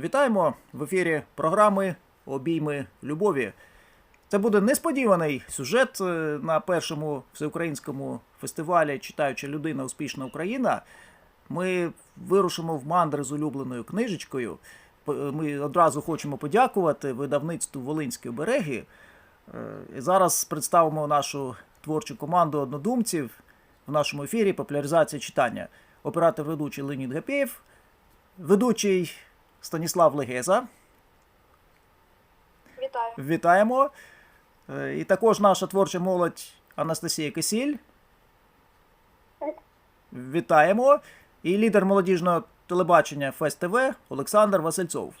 Вітаємо в ефірі програми Обійми любові. Це буде несподіваний сюжет е, на першому всеукраїнському фестивалі Читаюча людина Успішна Україна. Ми вирушимо в мандри з улюбленою книжечкою. Ми одразу хочемо подякувати видавництву Волинські обереги. Е, зараз представимо нашу творчу команду однодумців в нашому ефірі популяризація читання. Оператор ведучий Леонід Гапєєв, ведучий Станіслав Легеза. Вітаю. Вітаємо. Е, І також наша творча молодь Анастасія Кисіль. Вітаємо. І лідер молодіжного телебачення Фест ТВ Олександр Васильцов.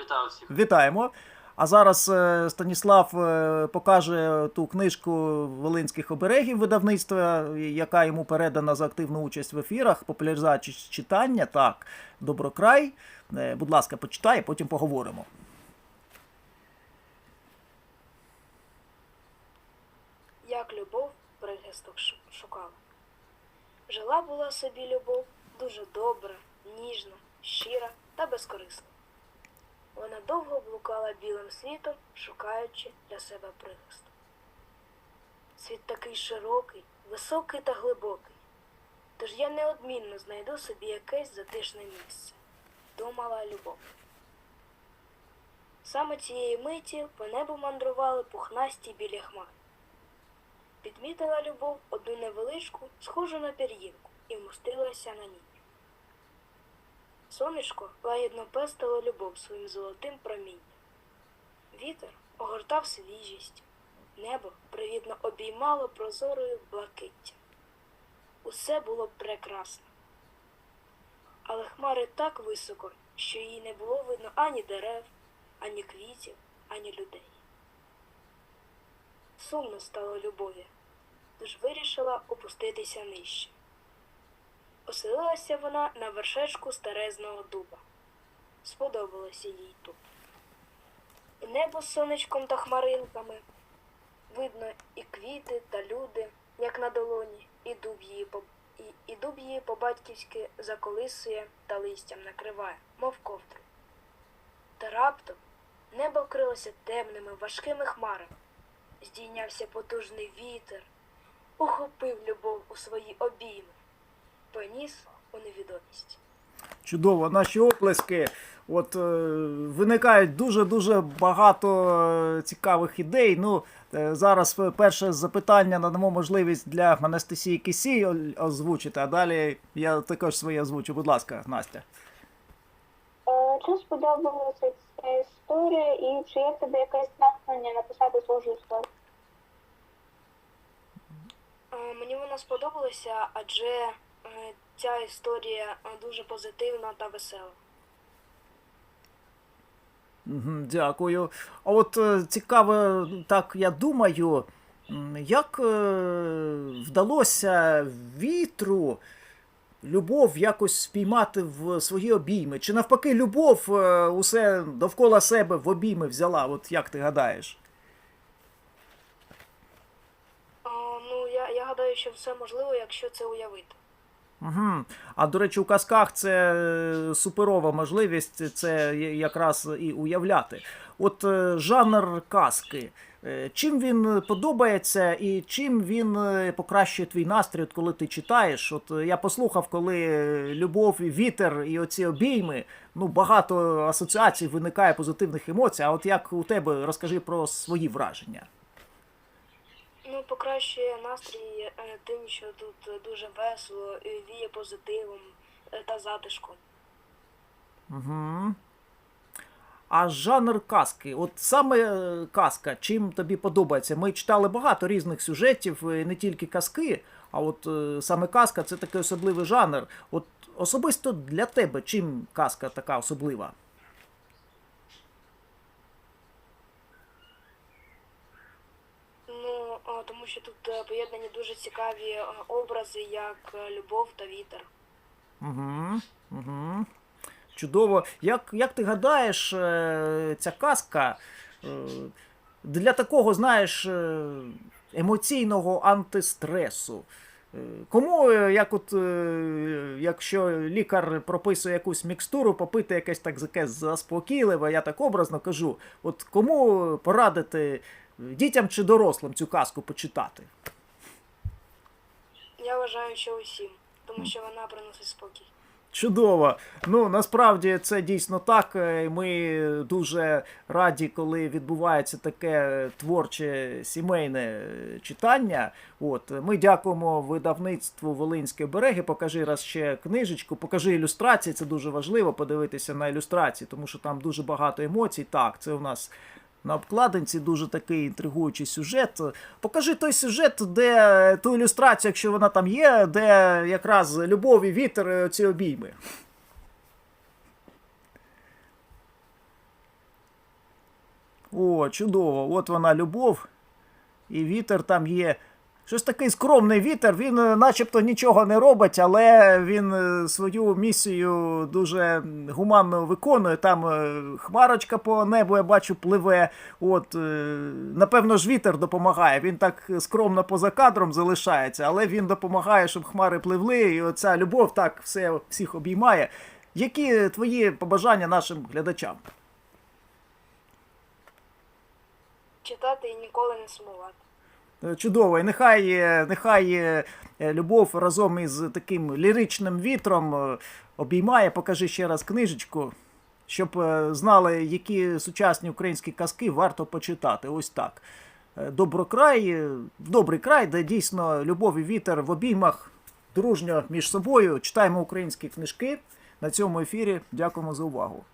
Вітаю всіх. Вітаємо. А зараз е, Станіслав е, покаже ту книжку Волинських оберегів видавництва, яка йому передана за активну участь в ефірах, популяризація читання. Так, доброкрай. Е, Будь ласка, почитай, потім поговоримо. Як любов прихисток шукала. Жила була собі любов дуже добра, ніжна, щира та безкорисна. Вона довго блукала білим світом, шукаючи для себе прихисток. Світ такий широкий, високий та глибокий. Тож я неодмінно знайду собі якесь затишне місце. Думала любов. Саме цієї миті по небу мандрували пухнасті білі хмари. Підмітила любов одну невеличку, схожу на пір'їнку, і вмостилася на ній. Сонечко лагідно пестило любов своїм золотим промінням. Вітер огортав свіжість, небо привітно обіймало прозорою блакиттям. Усе було прекрасно. Але хмари так високо, що їй не було видно ані дерев, ані квітів, ані людей. Сумно стало любові, тож вирішила опуститися нижче. Оселилася вона на вершечку старезного дуба. Сподобалося їй тут. І небо з сонечком та хмаринками. Видно і квіти та люди, як на долоні, і дуб її по і, і дуб її по-батьківськи заколисує та листям накриває, мов ковдру. Та раптом небо вкрилося темними важкими хмарами. Здійнявся потужний вітер, ухопив любов у свої обійми, поніс у невідомість. Чудово, наші оплески. От е, виникають дуже дуже багато е, цікавих ідей. Ну е, зараз е, перше запитання надамо можливість для Анастасії Кисій озвучити, а далі я також своє озвучу. Будь ласка, Настя. Е, Чи сподобалася ця історія і чи є в тебе якесь натхнення написати схожу історію? Мені вона сподобалася, адже ця історія е, дуже позитивна та весела. Дякую. А от е, цікаво, так я думаю, як е, вдалося вітру любов якось спіймати в свої обійми? Чи навпаки, любов усе довкола себе в обійми взяла? От як ти гадаєш? Е, Ну, я, я гадаю, що все можливо, якщо це уявити. Угу. А до речі, у казках це е, суперова можливість це якраз і уявляти. От е, жанр казки. е, Чим він подобається і чим він покращує твій настрій, от коли ти читаєш? От я послухав, коли любов, вітер і оці обійми, ну багато асоціацій виникає позитивних емоцій. А от як у тебе розкажи про свої враження? Ну, покращує настрій е, тим, що тут дуже весело, віє позитивом е, та затишком. Угу. А жанр казки, от саме е, казка, чим тобі подобається? Ми читали багато різних сюжетів, не тільки казки, а от саме казка це такий особливий жанр. От особисто для тебе, чим казка така особлива? Ну, е, тому що тут е, поєднані дуже цікаві е, образи, як е, любов та вітер. Угу. Угу. Чудово. Як, як ти гадаєш, ця казка для такого, знаєш, емоційного антистресу Кому, як от, якщо лікар прописує якусь мікстуру, попити якесь так заспокійливе, я так образно кажу, от кому порадити дітям чи дорослим цю казку почитати? Я вважаю, що усім, тому що вона приносить спокій. Чудово. Ну насправді це дійсно так. Е, Ми дуже раді, коли відбувається таке творче сімейне е, читання. От ми дякуємо видавництву Волинські береги. Покажи раз ще книжечку, покажи ілюстрації. Це дуже важливо подивитися на ілюстрації, тому що там дуже багато емоцій. Так, це у нас. На обкладинці дуже такий інтригуючий сюжет. Покажи той сюжет, де ту ілюстрацію, якщо вона там є, де якраз любов і вітер е, ці обійми. О, чудово! От вона любов. І вітер там є. Щось такий скромний вітер, він е, начебто нічого не робить, але він е, свою місію дуже гуманно виконує. Там е, хмарочка по небу, я бачу, пливе. От, напевно ж, вітер допомагає. Він так скромно поза кадром залишається, але він допомагає, щоб хмари пливли, і оця любов так все, всіх обіймає. Які твої побажання нашим глядачам? Читати і ніколи не сумувати. Е, Чудово, і нехай, нехай е, любов разом із таким ліричним вітром е, обіймає. Покажи ще раз книжечку, щоб знали, які сучасні українські казки варто почитати. Ось так. Доброкрай, добрий край, де дійсно любов і вітер в обіймах дружньо між собою. Читаємо українські книжки. На цьому ефірі. Дякуємо за увагу.